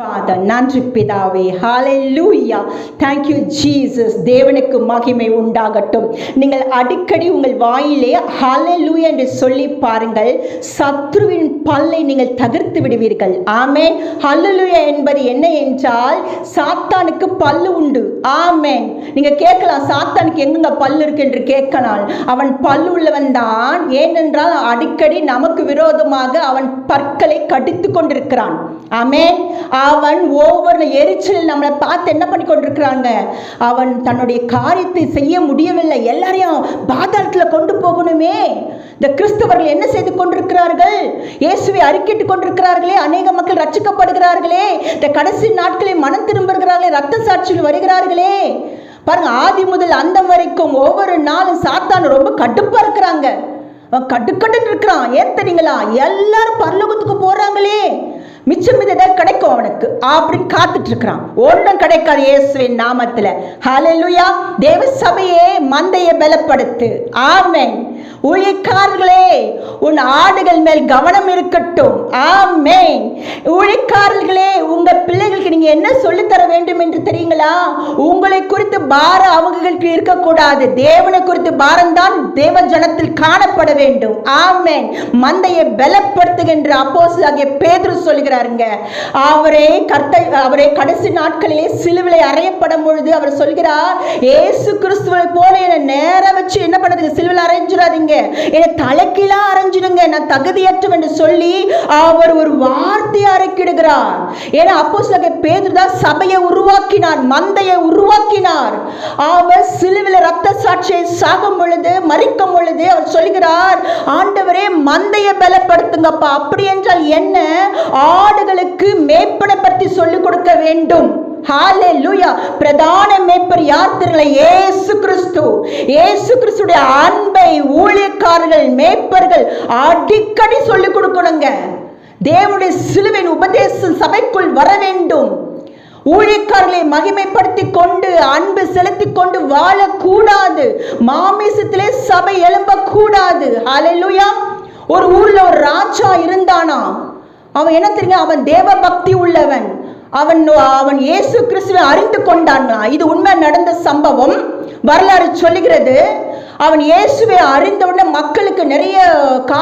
Father நன்றி பிதாவே. ஹாலே லூயா தேங்க்யூ ஜீசஸ் தேவனுக்கு மகிமை உண்டாகட்டும். நீங்கள் அடிக்கடி உங்கள் வாயிலே ஹாலே லூயா என்று சொல்லி பாருங்கள். சத்ருவின் பல்லை நீங்கள் தகர்த்து விடுவீர்கள். ஆமே ஹல்லலூயா என்பது என்ன என்றால் சாத்தானுக்கு பல்லு உண்டு. ஆமேன் நீங்கள் கேட்கலாம் சாத்தானுக்கு எங்கெங்க பல்லு இருக்கு என்று கேட்கலாம். அவன் பல்லு உள்ளவன் தான். ஏனென்றால் அடிக்கடி நமக்கு விரோதமாக அவன் பற்களை கடித்து கொண்டிருக்கிறான். ஆமென் அவன் ஒவ்வொரு எரிச்சல் நம்மளை பார்த்து என்ன பண்ணி கொண்டிருக்கிறாங்க அவன் தன்னுடைய காரியத்தை செய்ய முடியவில்லை. எல்லாரையும் பாதாளத்தில் கொண்டு போகணுமே. இந்த கிறிஸ்தவர்கள் என்ன செய்து கொண்டிருக்கிறார்கள்? இயேசுவை அறிக்கிட்டு கொண்டிருக்கிறார்களே. அநேக மக்கள் ரட்சிக்கப்படுகிறார்களே. இந்த கடைசி நாட்களில் மனம் திரும்புகிறார்களே. ரத்த சாட்சியில் வருகிறார்களே. பாருங்க ஆதி முதல் அந்த வரைக்கும் ஒவ்வொரு நாளும் சாத்தான் ரொம்ப கடுப்பா இருக்கிறாங்க. கட்டுக்கட்டுன்னு இருக்கிறான். ஏன் தெரியுங்களா? எல்லாரும் பரலோகத்துக்கு போறாங்களே. மிச்சம் மீது ஏதாவது கிடைக்கும் அவனுக்கு. அப்படின்னு காத்துட்டு இருக்கிறான் ஒன்றும் கிடைக்காது இயேசுவின் நாமத்துல. ஹலலுயா தேவ சபையே மந்தையை பலப்படுத்து. ஆமேன். ஊழியக்காரர்களே உன் ஆடுகள் மேல் கவனம் இருக்கட்டும். ஆமேன். ஊழியக்காரர்களே உங்க பிள்ளை நீங்க என்ன சொல்லித்தர வேண்டும் என்று தெரியுங்களா? உங்களை குறித்து பாரம் அவங்களுக்கு இருக்கக்கூடாது. தேவனை குறித்து பாரம் தான் தேவ ஜனத்தில் காணப்பட வேண்டும். ஆமேன். மந்தையை பலப்படுத்துகின்ற அப்போஸ் ஆகிய பேதுரு சொல்கிறாருங்க. அவரே கர்த்த அவரே கடைசி நாட்களிலே சிலுவிலை அறையப்படும் பொழுது அவர் சொல்கிறார் ஏசு கிறிஸ்துவை போல என்னை நேர வச்சு என்ன பண்ணுறதுங்க சிலுவில் அரைஞ்சிடாதீங்க என்னை தலைக்கீழா அரைஞ்சிடுங்க நான் தகுதியற்றம் என்று சொல்லி அவர் ஒரு வார்த்தையை அரைக்கிடுகிறார் ஏன்னா அப்போ பேதுரு தான் சபையை உருவாக்கினார் மந்தையை உருவாக்கினார். அவர் சிலுவில் ரத்த சாட்சியை சாகும் பொழுது மறிக்கும் பொழுது அவர் சொல்கிறார் ஆண்டவரே மந்தையை பலப்படுத்துங்கப்பா. அப்படி என்றால் என்ன? ஆடுகளுக்கு மேப்பனை பற்றி சொல்லிக் கொடுக்க வேண்டும். ஹalleluya. பிரதான மேய்ப்பர் யார் தெரியல கிறிஸ்து. ஏசு கிறிஸ்துடைய அன்பை ஊழியக்காரர்கள் மேய்ப்பர்கள் அடிக்கடி சொல்லிக் கொடுக்கணுங்க. தேவனுடைய சிலுவின் உபதேசம் சபைக்குள் வர வேண்டும். ஊழியக்காரர்களை மகிமைப்படுத்தி கொண்டு அன்பு செலுத்தி கொண்டு வாழக்கூடாது. மாமிசத்திலே சபை எழும்பக்கூடாது. ஹalleluya ஒரு ஊர்ல ஒரு ராஜா இருந்தானா? அவன் என்ன தெரியுங்க அவன் தேவ பக்தி உள்ளவன். அவன் அவன் இயேசு கிறிஸ்துவை அறிந்து கொண்டான்னா இது உண்மை நடந்த சம்பவம். வரலாறு சொல்லுகிறது. அவன் இயேசுவை அறிந்தவுடனே மக்களுக்கு நிறைய காரியம்